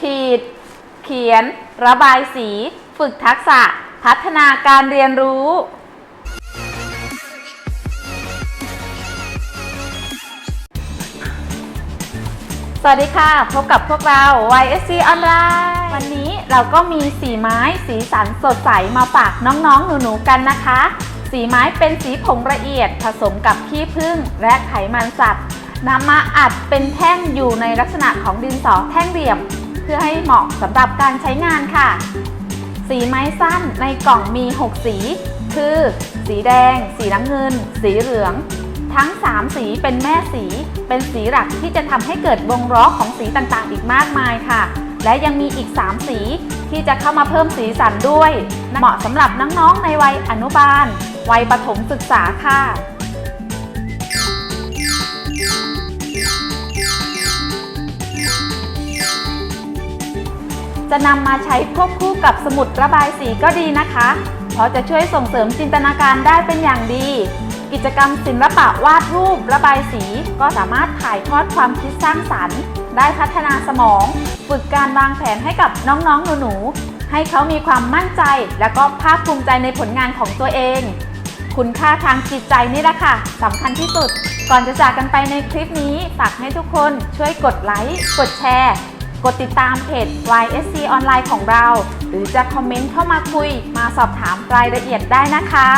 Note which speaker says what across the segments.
Speaker 1: ขีด เขียน ระบายสี ฝึกทักษะ พัฒนาการเรียนรู้ สวัสดีค่ะ พบกับพวกเรา YSC ออนไลน์วันนี้เราก็มีสีไม้สีสันสดใสมาฝากน้องๆ หนูๆ กันนะคะ สีไม้เป็นสีผงละเอียดผสมกับขี้ผึ้งและไขมันสัตว์นำมาอัดเป็นแท่งอยู่ในลักษณะของดินสอแท่งเหลี่ยม พื่อให้เหมาะสำหรับการใช้งานค่ะ สีไม้สั้นในกล่องมี 6 สี คือ สีแดง สีน้ำเงิน สีเหลือง ทั้ง 3 สีเป็นแม่สี เป็นสีหลักที่จะทำให้เกิดวงล้อของสีต่างๆ อีกมากมายค่ะ และยังมีอีก 3 สีที่จะเข้ามาเพิ่มสีสันด้วย เหมาะสำหรับน้องๆในวัยอนุบาล วัยประถมศึกษาค่ะ จะนำมาใช้ควบคู่กับสมุดระบายสีก็ดีนะคะ เพราะจะช่วยส่งเสริมจินตนาการได้เป็นอย่างดี กิจกรรมศิลปะวาดรูประบายสีก็สามารถถ่ายทอดความคิดสร้างสรรค์ ได้พัฒนาสมอง ฝึกการวางแผนให้กับน้องๆหนูๆให้เขามีความมั่นใจ และก็ภาคภูมิใจในผลงานของตัวเอง คุณค่าทางจิตใจนี่แหละค่ะสำคัญที่สุดก่อนจะจากกันไปในคลิปนี้ ฝากให้ทุกคนช่วยกดไลค์ กดแชร์ กดติดตามเพจ YSC ออนไลน์ของเรา หรือจะคอมเมนต์เข้ามาคุย มาสอบถามรายละเอียดได้นะคะ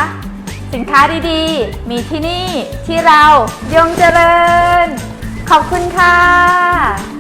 Speaker 1: สินค้าดีๆ มีที่นี่ที่เรายงเจริญ ขอบคุณค่ะ